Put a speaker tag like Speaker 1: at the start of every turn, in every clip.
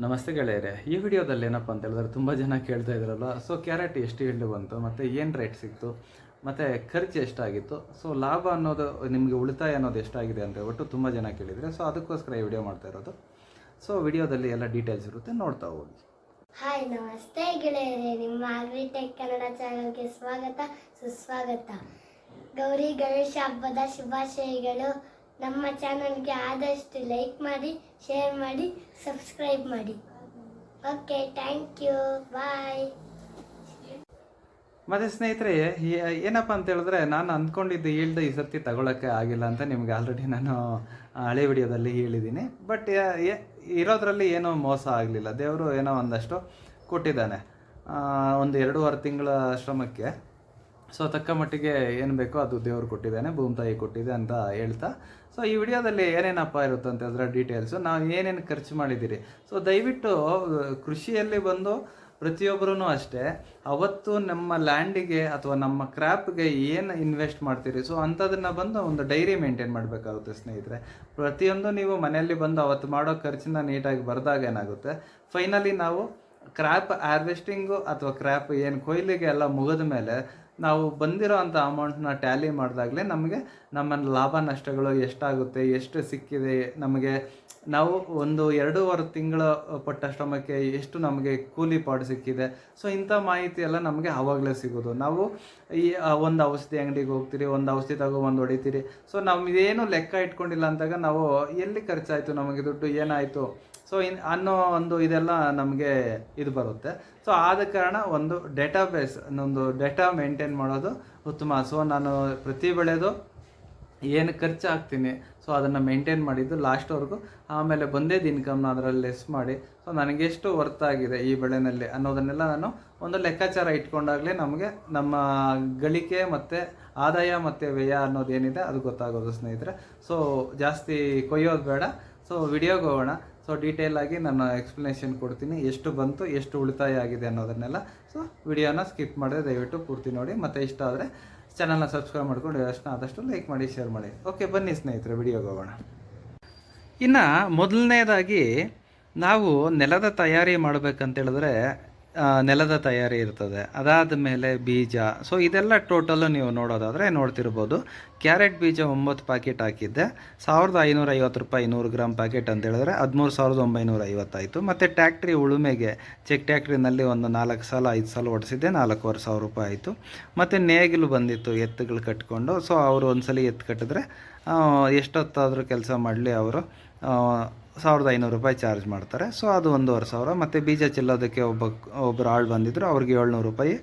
Speaker 1: ನಮಸ್ತೆ ಗೆಳೆಯರೆ. ಈ ವಿಡಿಯೋದಲ್ಲಿ ಏನಪ್ಪ ಅಂತ ಹೇಳಿದ್ರೆ ತುಂಬ ಜನ ಕೇಳ್ತಾ ಇದ್ರಲ್ಲ ಸೊ ಕ್ಯಾರೆಟ್ ಎಷ್ಟು ಇಳ್ಳು ಬಂತು, ಮತ್ತು ಏನು ರೇಟ್ ಸಿಕ್ತು, ಮತ್ತು ಖರ್ಚು ಎಷ್ಟಾಗಿತ್ತು ಸೊ ಲಾಭ ಅನ್ನೋದು ನಿಮಗೆ ಉಳಿತಾಯ ಅನ್ನೋದು ಎಷ್ಟಾಗಿದೆ ಅಂತ ಹೇಳ್ಬಿಟ್ಟು ತುಂಬ ಜನ ಕೇಳಿದರೆ ಸೊ ಅದಕ್ಕೋಸ್ಕರ ಈ ವಿಡಿಯೋ ಮಾಡ್ತಾ ಇರೋದು. ಸೊ ವಿಡಿಯೋದಲ್ಲಿ ಎಲ್ಲ ಡೀಟೇಲ್ಸ್ ಇರುತ್ತೆ, ನೋಡ್ತಾ ಹೋಗಿ.
Speaker 2: ಹಾಯ್ ನಮಸ್ತೆ ಗೆಳೆಯರೇ. ನಿಮ್ಮ ಅಗ್ರಿಟೆಕ್ ಕನ್ನಡ ಚಾನಲ್ಗೆ ಸ್ವಾಗತ, ಸುಸ್ವಾಗತ. ಗೌರಿ ಗಣೇಶ ಹಬ್ಬದ ಶುಭಾಶಯಗಳು. ನಮ್ಮ ಚಾನಲ್ಗೆ ಆದಷ್ಟು ಲೈಕ್ ಮಾಡಿ, ಶೇರ್ ಮಾಡಿ, ಸಬ್ಸ್ಕ್ರೈಬ್ ಮಾಡಿ. Okay, thank you. ಬಾಯ್.
Speaker 1: ಮತ್ತು ಸ್ನೇಹಿತರೆ ಏನಪ್ಪ ಅಂತ ಹೇಳಿದ್ರೆ, ನಾನು ಅಂದ್ಕೊಂಡಿದ್ದು ಹೇಳ್ದೆ ಈ ಸರ್ತಿ ತಗೊಳ್ಳೋಕ್ಕೆ ಆಗಿಲ್ಲ ಅಂತ ನಿಮ್ಗೆ ಆಲ್ರೆಡಿ ನಾನು ಹಳೆ ವಿಡಿಯೋದಲ್ಲಿ ಹೇಳಿದ್ದೀನಿ. ಬಟ್ ಇರೋದ್ರಲ್ಲಿ ಏನೂ ಮೋಸ ಆಗಲಿಲ್ಲ. ದೇವರು ಏನೋ ಒಂದಷ್ಟು ಕೊಟ್ಟಿದ್ದಾನೆ. ಒಂದು ಎರಡೂವರೆ ತಿಂಗಳ ಶ್ರಮಕ್ಕೆ. ಸೊ ತಕ್ಕ ಮಟ್ಟಿಗೆ ಏನು ಬೇಕೋ ಅದು ದೇವರು ಕೊಟ್ಟಿದ್ದಾನೆ, ಭೂಮಿ ತಾಯಿ ಕೊಟ್ಟಿದೆ ಅಂತ ಹೇಳ್ತಾ. ಸೊ ಈ ವಿಡಿಯೋದಲ್ಲಿ ಏನೇನಪ್ಪ ಇರುತ್ತೆ ಅಂತ ಅದರ ಡೀಟೇಲ್ಸು ನಾವು ಏನೇನು ಖರ್ಚು ಮಾಡಿದ್ದೀರಿ? ಸೊ ದಯವಿಟ್ಟು ಕೃಷಿಯಲ್ಲಿ ಬಂದು ಪ್ರತಿಯೊಬ್ಬರೂ ಅಷ್ಟೇ, ಅವತ್ತು ನಮ್ಮ ಲ್ಯಾಂಡಿಗೆ ಅಥವಾ ನಮ್ಮ ಕ್ರಾಪ್ಗೆ ಏನು ಇನ್ವೆಸ್ಟ್ ಮಾಡ್ತೀರಿ? ಸೊ ಅಂಥದನ್ನು ಬಂದು ಒಂದು ಡೈರಿ ಮೇಂಟೈನ್ ಮಾಡಬೇಕಾಗುತ್ತೆ ಸ್ನೇಹಿತರೆ. ಪ್ರತಿಯೊಂದು ನೀವು ಮನೆಯಲ್ಲಿ ಬಂದು ಅವತ್ತು ಮಾಡೋ ಖರ್ಚನ್ನ ನೀಟಾಗಿ ಬರೆದಾಗ ಏನಾಗುತ್ತೆ? ಫೈನಲಿ ನಾವು ಕ್ರ್ಯಾಪ್ ಹಾರ್ವೆಸ್ಟಿಂಗು ಅಥವಾ ಕ್ರ್ಯಾಪ್ ಏನು ಕೊಯ್ಲಿಗೆ ಎಲ್ಲ ಮುಗಿದ ಮೇಲೆ ನಾವು ಬಂದಿರೋ ಅಂಥ ಅಮೌಂಟ್ನ ಟ್ಯಾಲಿ ಮಾಡಿದಾಗಲೇ ನಮಗೆ ನಮ್ಮ ಲಾಭ ನಷ್ಟಗಳು ಎಷ್ಟಾಗುತ್ತೆ, ಎಷ್ಟು ಸಿಕ್ಕಿದೆ, ನಮಗೆ ನಾವು ಒಂದು ಎರಡೂವರೆ ತಿಂಗಳ ಪಟ್ಟ ಶ್ರಮಕ್ಕೆ ಎಷ್ಟು ನಮಗೆ ಕೂಲಿ ಪಾಡು ಸಿಕ್ಕಿದೆ. ಸೊ ಇಂಥ ಮಾಹಿತಿ ಎಲ್ಲ ನಮಗೆ ಆವಾಗಲೇ ಸಿಗೋದು. ನಾವು ಈ ಒಂದು ಔಷಧಿ ಅಂಗಡಿಗೆ ಹೋಗ್ತೀರಿ, ಒಂದು ಔಷಧಿ ತಗೊಬಂದು ಹೊಡಿತೀರಿ. ಸೊ ನಮ್ದೇನು ಲೆಕ್ಕ ಇಟ್ಕೊಂಡಿಲ್ಲ ಅಂದಾಗ ನಾವು ಎಲ್ಲಿ ಖರ್ಚಾಯಿತು ನಮಗೆ ದುಡ್ಡು, ಏನಾಯಿತು? ಸೊ ಇನ್, ಅನ್ನೋ ಒಂದು ಇದೆಲ್ಲ ನಮಗೆ ಇದು ಬರುತ್ತೆ. ಸೊ ಆದ ಕಾರಣ ಒಂದು ಡೇಟಾಬೇಸ್ ಒಂದು ಡೇಟಾ ಮೇಂಟೈನ್ ಮಾಡೋದು ಉತ್ತಮ. ಸೊ ನಾನು ಪ್ರತಿ ಬೆಳೆದು ಏನು ಖರ್ಚು ಹಾಕ್ತೀನಿ ಸೊ ಅದನ್ನು ಮೇಂಟೈನ್ ಮಾಡಿದ್ದು ಲಾಸ್ಟ್ವರೆಗೂ ಆಮೇಲೆ ಬಂದೇದು ಇನ್ಕಮ್ನ ಅದರಲ್ಲಿ ಲೆಸ್ ಮಾಡಿ. ಸೊ ನನಗೆಷ್ಟು ವರ್ತ್ ಆಗಿದೆ ಈ ಬೆಳೆನಲ್ಲಿ ಅನ್ನೋದನ್ನೆಲ್ಲ ನಾನು ಒಂದು ಲೆಕ್ಕಾಚಾರ ಇಟ್ಕೊಂಡಾಗಲೇ ನಮಗೆ ನಮ್ಮ ಗಳಿಕೆ ಮತ್ತು ಆದಾಯ ಮತ್ತು ವ್ಯಯ ಅನ್ನೋದೇನಿದೆ ಅದು ಗೊತ್ತಾಗೋದು ಸ್ನೇಹಿತರೆ. ಸೊ ಜಾಸ್ತಿ ಕೊಯ್ಯೋದು ಬೇಡ. ಸೊ ವಿಡಿಯೋಗೆ ಹೋಗೋಣ. ಸೊ ಡೀಟೇಲ್ ಆಗಿ ನಾನು ಎಕ್ಸ್ಪ್ಲನೇಷನ್ ಕೊಡ್ತೀನಿ. ಎಷ್ಟು ಬಂತು ಎಷ್ಟು ಉಳಿತಾಯ ಆಗಿದೆ ಅನ್ನೋದನ್ನೆಲ್ಲ ಸೊ ವಿಡಿಯೋನ ಸ್ಕಿಪ್ ಮಾಡಿದ್ರೆ ದಯವಿಟ್ಟು ಪೂರ್ತಿ ನೋಡಿ. ಮತ್ತು ಇಷ್ಟ ಆದರೆ ಚಾನಲ್ನ ಸಬ್ಸ್ಕ್ರೈಬ್ ಮಾಡ್ಕೊಂಡು ಅಷ್ಟು ಆದಷ್ಟು ಲೈಕ್ ಮಾಡಿ ಶೇರ್ ಮಾಡಿ. ಓಕೆ ಬನ್ನಿ ಸ್ನೇಹಿತರೆ ವಿಡಿಯೋಗೆ ಹೋಗೋಣ. ಇನ್ನು ಮೊದಲನೇದಾಗಿ ನಾವು ನೆಲದ ತಯಾರಿ ಮಾಡಬೇಕಂತ ಹೇಳಿದ್ರೆ ಆ, ನೆಲದ ತಯಾರಿ ಇರ್ತದೆ. ಅದಾದ ಮೇಲೆ ಬೀಜ. ಸೊ ಇದೆಲ್ಲ ಟೋಟಲು ನೀವು ನೋಡೋದಾದರೆ ನೋಡ್ತಿರ್ಬೋದು. ಕ್ಯಾರೆಟ್ ಬೀಜ ಒಂಬತ್ತು ಪ್ಯಾಕೆಟ್ ಹಾಕಿದ್ದೆ. ಸಾವಿರದ ಐನೂರ ಐವತ್ತು ರೂಪಾಯಿ ನೂರು ಗ್ರಾಮ್ ಪ್ಯಾಕೆಟ್ ಅಂತ ಹೇಳಿದ್ರೆ ಹದಿಮೂರು ಸಾವಿರದ ಒಂಬೈನೂರ ಐವತ್ತಾಯಿತು. ಮತ್ತು ಟ್ಯಾಕ್ಟ್ರಿ ಉಳುಮೆಗೆ, ಚೆಕ್ ಟ್ಯಾಕ್ಟ್ರಿನಲ್ಲಿ ಒಂದು ನಾಲ್ಕು ಸಲ, ಐದು ಸಲ ಓಡಿಸಿದ್ದೆ ನಾಲ್ಕೂವರೆ ಸಾವಿರ ರೂಪಾಯಿ ಆಯಿತು. ಮತ್ತು ನೇಗಿಲು ಬಂದಿತ್ತು, ಎತ್ತುಗಳು ಕಟ್ಕೊಂಡು. ಸೊ ಅವರು ಒಂದು ಸಲ ಎತ್ತು ಕಟ್ಟಿದ್ರೆ ಎಷ್ಟೊತ್ತಾದರೂ ಕೆಲಸ ಮಾಡಲಿ ಅವರು. ಸಾವಿರದ ಐನೂರು ರೂಪಾಯಿ ಚಾರ್ಜ್ ಮಾಡ್ತಾರೆ. ಸೊ ಅದು ಒಂದೂವರೆ ಸಾವಿರ. ಮತ್ತು ಬೀಜ ಚೆಲ್ಲೋದಕ್ಕೆ ಒಬ್ಬ ಒಬ್ಬರು ಆಳು ಬಂದಿದ್ದರು ಅವ್ರಿಗೆ ಏಳ್ನೂರು ರೂಪಾಯಿ.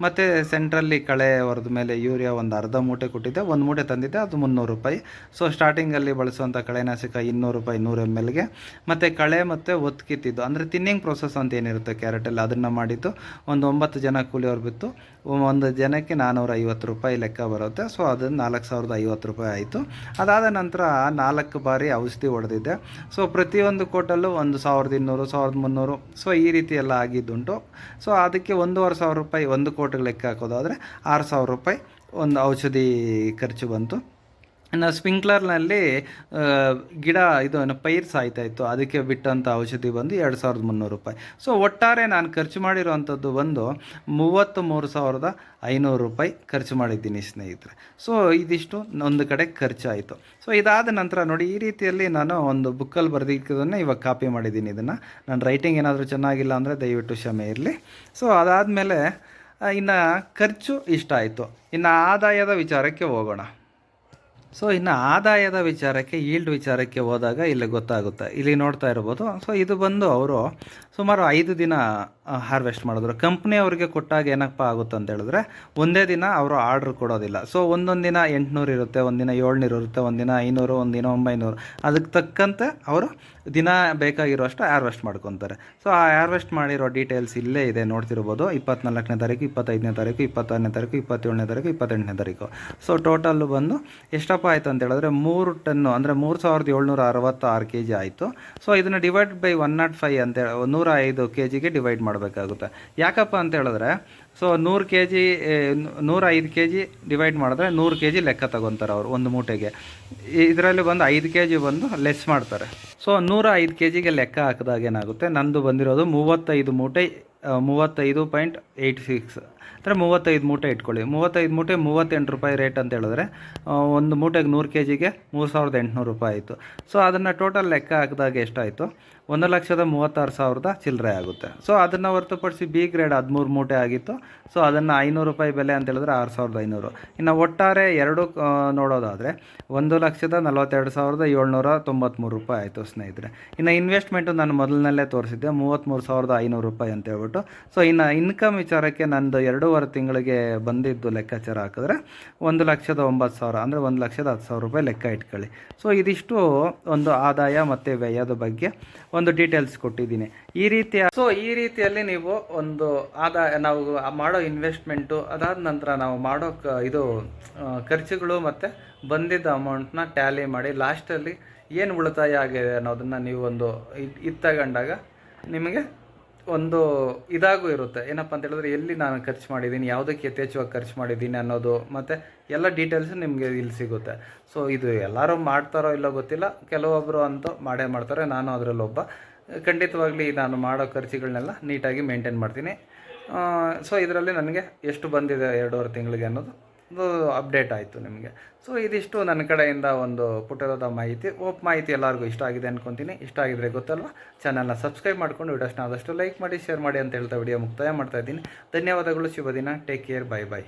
Speaker 1: ಮತ್ತು ಸೆಂಟ್ರಲ್ಲಿ ಕಳೆ ಹೊರದ ಮೇಲೆ ಯೂರಿಯಾ ಒಂದು ಅರ್ಧ ಮೂಟೆ ಕೊಟ್ಟಿದ್ದೆ. ಒಂದು ಮೂಟೆ ತಂದಿದ್ದೆ. ಅದು ಮುನ್ನೂರು ರೂಪಾಯಿ. ಸೊ ಸ್ಟಾರ್ಟಿಂಗಲ್ಲಿ ಬಳಸುವಂಥ ಕಳೆನಾಶಕ ಇನ್ನೂರು ರೂಪಾಯಿ, ನೂರು ಎಂ ಎಲ್ಗೆ ಮತ್ತು ಕಳೆ ಮತ್ತು ಒತ್ತು ಕಿತ್ತಿದ್ದು ಅಂದರೆ ತಿನ್ನಿಂಗ್ ಪ್ರೊಸೆಸ್ ಅಂತ ಏನಿರುತ್ತೆ ಕ್ಯಾರೆಟಲ್ಲಿ ಅದನ್ನು ಮಾಡಿದ್ದು. ಒಂದು ಒಂಬತ್ತು ಜನ ಕೂಲಿಯವ್ರು ಬಿತ್ತು. ಒಂದು ಜನಕ್ಕೆ ನಾನ್ನೂರ ಐವತ್ತು ರೂಪಾಯಿ ಲೆಕ್ಕ ಬರುತ್ತೆ. ಸೊ ಅದು ನಾಲ್ಕು ಸಾವಿರದ ಐವತ್ತು ರೂಪಾಯಿ ಆಯಿತು. ಅದಾದ ನಂತರ ನಾಲ್ಕು ಬಾರಿ ಔಷಧಿ ಹೊಡೆದಿದ್ದೆ. ಸೊ ಪ್ರತಿಯೊಂದು ಕೋಟಲ್ಲೂ ಒಂದು ಸಾವಿರದ ಇನ್ನೂರು, ಸಾವಿರದ ಮುನ್ನೂರು. ಸೊ ಈ ರೀತಿ ಎಲ್ಲ ಆಗಿದ್ದುಂಟು. ಸೊ ಅದಕ್ಕೆ ಒಂದೂವರೆ ಸಾವಿರ ರೂಪಾಯಿ ಒಂದು ಕೋಟಿಗೆ ಲೆಕ್ಕ ಹಾಕೋದಾದರೆ ಆರು ಸಾವಿರ ರೂಪಾಯಿ ಒಂದು ಔಷಧಿ ಖರ್ಚು ಬಂತು. ಇನ್ನು ಸ್ಪ್ರಿಂಕ್ಲರ್ನಲ್ಲಿ ಗಿಡ ಇದು ಏನು ಪೈರ್ ಸಾಯ್ತಾ ಇತ್ತು, ಅದಕ್ಕೆ ಬಿಟ್ಟಂಥ ಔಷಧಿ ಬಂದು ಎರಡು ಸಾವಿರದ ಮುನ್ನೂರು ರೂಪಾಯಿ. ಸೊ ಒಟ್ಟಾರೆ ನಾನು ಖರ್ಚು ಮಾಡಿರುವಂಥದ್ದು ಬಂದು ಮೂವತ್ತು ಮೂರು ಸಾವಿರದ ಐನೂರು ರೂಪಾಯಿ ಖರ್ಚು ಮಾಡಿದ್ದೀನಿ ಸ್ನೇಹಿತರೆ. ಸೊ ಇದಿಷ್ಟು ಒಂದು ಕಡೆ ಖರ್ಚಾಯಿತು. ಸೊ ಇದಾದ ನಂತರ ನೋಡಿ, ಈ ರೀತಿಯಲ್ಲಿ ನಾನು ಒಂದು ಬುಕ್ಕಲ್ಲಿ ಬರೆದಿದ್ದನ್ನು ಇವಾಗ ಕಾಪಿ ಮಾಡಿದ್ದೀನಿ ಇದನ್ನು. ನನ್ನ ರೈಟಿಂಗ್ ಏನಾದರೂ ಚೆನ್ನಾಗಿಲ್ಲ ಅಂದರೆ ದಯವಿಟ್ಟು ಕ್ಷಮೆ ಇರಲಿ. ಸೊ ಅದಾದಮೇಲೆ ಇನ್ನು ಖರ್ಚು ಇಷ್ಟ ಆಯಿತು. ಇನ್ನು ಆದಾಯದ ವಿಚಾರಕ್ಕೆ ಹೋಗೋಣ. ಸೊ ಇನ್ನು ಆದಾಯದ ವಿಚಾರಕ್ಕೆ ಈಲ್ಡ್ ವಿಚಾರಕ್ಕೆ ಹೋದಾಗ ಇಲ್ಲಿ ಗೊತ್ತಾಗುತ್ತೆ. ಇಲ್ಲಿ ನೋಡ್ತಾ ಇರ್ಬೋದು. ಸೊ ಇದು ಬಂದು ಅವರು ಸುಮಾರು ಐದು ದಿನ ಹಾರ್ವೆಸ್ಟ್ ಮಾಡಿದ್ರು. ಕಂಪ್ನಿ ಅವರಿಗೆ ಕೊಟ್ಟಾಗ ಏನಪ್ಪ ಆಗುತ್ತೆ ಅಂತ ಹೇಳಿದ್ರೆ, ಒಂದೇ ದಿನ ಅವರು ಆರ್ಡ್ರ್ ಕೊಡೋದಿಲ್ಲ. ಸೊ ಒಂದೊಂದು ದಿನ ಎಂಟುನೂರು ಇರುತ್ತೆ ಒಂದಿನ ಏಳ್ನೂರು ಇರುತ್ತೆ ಒಂದಿನ ಐನೂರು ಒಂದಿನ ಒಂಬೈನೂರು. ಅದಕ್ಕೆ ತಕ್ಕಂತೆ ಅವರು ದಿನ ಬೇಕಾಗಿರೋಷ್ಟು ಹಾರ್ವೆಸ್ಟ್ ಮಾಡ್ಕೊತಾರೆ. ಸೊ ಆ ಹಾರ್ವೆಸ್ಟ್ ಮಾಡಿರೋ ಡೀಟೇಲ್ಸ್ ಇಲ್ಲೇ ಇದೆ, ನೋಡ್ತಿರ್ಬೋದು. ಇಪ್ಪತ್ನಾಲ್ಕನೇ ತಾರೀಕು, ಇಪ್ಪತ್ತೈದನೇ ತಾರೀಕು, ಇಪ್ಪತ್ತಾರನೇ ತಾರೀಕು, ಇಪ್ಪತ್ತೇಳನೇ ತಾರೀಕು, ಇಪ್ಪತ್ತೆಂಟನೇ ತಾರೀಕು. ಸೊ ಟೋಟಲ್ ಬಂದು ಎಷ್ಟಪ್ಪ ಆಯಿತು ಅಂತ ಹೇಳಿದ್ರೆ, ಮೂರು ಟನ್ನು, ಅಂದರೆ ಮೂರು ಸಾವಿರದ ಏಳ್ನೂರ ಅರವತ್ತಾರು ಕೆ ಜಿ ಆಯಿತು. ಸೊ ಇದನ್ನು divide by one naught five ಅಂತ ನೂರ ಐದು ಕೆ ಜಿಗೆ ಡಿವೈಡ್ ಮಾಡಬೇಕಾಗುತ್ತೆ. ಯಾಕಪ್ಪ ಅಂತ ಹೇಳಿದ್ರೆ ಸೊ ನೂರು ಕೆ ಜಿ ನೂರ ಐದು ಕೆ ಜಿ ಡಿವೈಡ್ ಮಾಡಿದ್ರೆ ನೂರು ಕೆ ಜಿ ಲೆಕ್ಕ ತಗೊತಾರೆ ಅವರು, ಒಂದು ಮೂಟೆಗೆ. ಇದರಲ್ಲಿ ಬಂದು ಐದು ಕೆ ಜಿ ಬಂದು ಲೆಸ್ ಮಾಡ್ತಾರೆ. ಸೊ ನೂರ ಐದು ಕೆ ಜಿಗೆ ಲೆಕ್ಕ ಹಾಕಿದಾಗ ಏನಾಗುತ್ತೆ? ನಂದು ಬಂದಿರೋದು ಮೂವತ್ತೈದು ಮೂಟೆ ಮೂವತ್ತೈದು ಪಾಯಿಂಟ್ ಏಯ್ಟ್ ಸಿಕ್ಸ್. ಅಂದರೆ ಮೂವತ್ತೈದು ಮೂಟೆ ಇಟ್ಕೊಳ್ಳಿ. ಮೂವತ್ತೈದು ಮೂಟೆ ಮೂವತ್ತೆಂಟು ರೂಪಾಯಿ ರೇಟ್ ಅಂತ ಹೇಳಿದ್ರೆ ಒಂದು ಮೂಟೆಗೆ ನೂರು ಕೆ ಜಿಗೆ ಮೂರು ಸಾವಿರದ ಎಂಟುನೂರು ರೂಪಾಯಿ ಆಯಿತು. ಸೊ ಅದನ್ನು ಟೋಟಲ್ ಲೆಕ್ಕ ಹಾಕಿದಾಗ ಎಷ್ಟಾಯಿತು? ಒಂದು ಲಕ್ಷದ ಮೂವತ್ತಾರು ಸಾವಿರದ ಚಿಲ್ಲರೆ ಆಗುತ್ತೆ. ಸೊ ಅದನ್ನು ಹೊರತುಪಡಿಸಿ ಬಿ ಗ್ರೇಡ್ ಹದಿಮೂರು ಮೂಟೆ ಆಗಿತ್ತು. ಸೊ ಅದನ್ನು ಐನೂರು ರೂಪಾಯಿ ಬೆಲೆ ಅಂತ ಹೇಳಿದ್ರೆ ಆರು ಸಾವಿರದ ಐನೂರು. ಇನ್ನು ಒಟ್ಟಾರೆ ಎರಡು ನೋಡೋದಾದರೆ, ಒಂದು ಲಕ್ಷದ ನಲವತ್ತೆರಡು ಸಾವಿರದ ಏಳ್ನೂರ ತೊಂಬತ್ತ್ಮೂರು ರೂಪಾಯಿ ಆಯಿತು. ಸ್ನೇಹಿತರೆ. ಇನ್ನು ಇನ್ವೆಸ್ಟ್ಮೆಂಟು ನಾನು ಮೊದಲನಲ್ಲೇ ತೋರಿಸಿದ್ದೆ ಮೂವತ್ತ್ಮೂರು ಸಾವಿರದ ಐನೂರು ರೂಪಾಯಿ ಅಂತ ಹೇಳ್ಬಿಟ್ಟು. ಸೊ ಇನ್ನು ಇನ್ಕಮ್ ವಿಚಾರಕ್ಕೆ ನಂದು ಎರಡೂವರೆ ತಿಂಗಳಿಗೆ ಬಂದಿದ್ದು ಲೆಕ್ಕಾಚಾರ ಹಾಕಿದ್ರೆ ಒಂದು ಲಕ್ಷದ ಒಂಬತ್ತು ಸಾವಿರ, ಅಂದರೆ ಒಂದು ಲಕ್ಷದ ಹತ್ತು ಸಾವಿರ ರೂಪಾಯಿ ಲೆಕ್ಕ ಇಟ್ಕೊಳ್ಳಿ. ಸೊ ಇದಿಷ್ಟು ಒಂದು ಆದಾಯ ಮತ್ತು ವ್ಯಯದ ಬಗ್ಗೆ ಒಂದು ಡೀಟೇಲ್ಸ್ ಕೊಟ್ಟಿದ್ದೀನಿ. ಈ ರೀತಿಯ ಸೊ ಈ ರೀತಿಯಲ್ಲಿ ನೀವು ಒಂದು ಆದಾಯ, ನಾವು ಮಾಡೋ ಇನ್ವೆಸ್ಟ್ಮೆಂಟು ಅದಾದ ನಂತರ ನಾವು ಮಾಡೋ ಇದು ಖರ್ಚುಗಳು ಮತ್ತು ಬಂದಿದ್ದ ಅಮೌಂಟ್ನ ಟ್ಯಾಲಿ ಮಾಡಿ ಲಾಸ್ಟಲ್ಲಿ ಏನು ಉಳಿತಾಯ ಆಗಿದೆ ಅನ್ನೋದನ್ನು ನೀವು ಒಂದು ಇದು ತಗೊಂಡಾಗ ನಿಮಗೆ ಒಂದು ಇದಾಗೂ ಇರುತ್ತೆ. ಏನಪ್ಪ ಅಂತ ಹೇಳಿದ್ರೆ ಎಲ್ಲಿ ನಾನು ಖರ್ಚು ಮಾಡಿದ್ದೀನಿ, ಯಾವುದಕ್ಕೆ ಯಥೇಚ್ಛವಾಗಿ ಖರ್ಚು ಮಾಡಿದ್ದೀನಿ ಅನ್ನೋದು, ಮತ್ತು ಎಲ್ಲ ಡೀಟೇಲ್ಸ್ ನಿಮಗೆ ಇಲ್ಲಿ ಸಿಗುತ್ತೆ. ಸೊ ಇದು ಎಲ್ಲರೂ ಮಾಡ್ತಾರೋ ಇಲ್ಲೋ ಗೊತ್ತಿಲ್ಲ. ಕೆಲವೊಬ್ಬರು ಅಂತೂ ಮಾಡೇ ಮಾಡ್ತಾರೆ. ನಾನು ಅದರಲ್ಲೊಬ್ಬ ಖಂಡಿತವಾಗ್ಲಿ ನಾನು ಮಾಡೋ ಖರ್ಚುಗಳನ್ನೆಲ್ಲ ನೀಟಾಗಿ ಮೇಂಟೈನ್ ಮಾಡ್ತೀನಿ. ಸೊ ಇದರಲ್ಲಿ ನನಗೆ ಎಷ್ಟು ಬಂದಿದೆ ಎರಡೂವರೆ ತಿಂಗಳಿಗೆ ಅನ್ನೋದು? ಒಂದು ಅಪ್ಡೇಟ್ ಆಯಿತು ನಿಮಗೆ. ಸೊ ಇದಿಷ್ಟು ನನ್ನ ಕಡೆಯಿಂದ ಒಂದು ಪುಟದ ಮಾಹಿತಿ. ಓಪ್ ಮಾಹಿತಿ ಎಲ್ಲರಿಗೂ ಇಷ್ಟ ಆಗಿದೆ ಅನ್ಕೊತೀನಿ. ಇಷ್ಟ ಆಗಿದ್ರೆ ಗೊತ್ತಲ್ವ? ಚಾನಲ್ನ ಸಬ್ಸ್ಕ್ರೈಬ್ ಮಾಡ್ಕೊಂಡು ವಿಡಿಯೋಸ್ನ ಆದಷ್ಟು ಲೈಕ್ ಮಾಡಿ ಶೇರ್ ಮಾಡಿ ಅಂತ ಹೇಳ್ತಾ ವಿಡಿಯೋ ಮುಕ್ತಾಯ ಮಾಡ್ತಾ ಇದ್ದೀನಿ. ಧನ್ಯವಾದಗಳು. ಶುಭ ದಿನ. Take care bye bye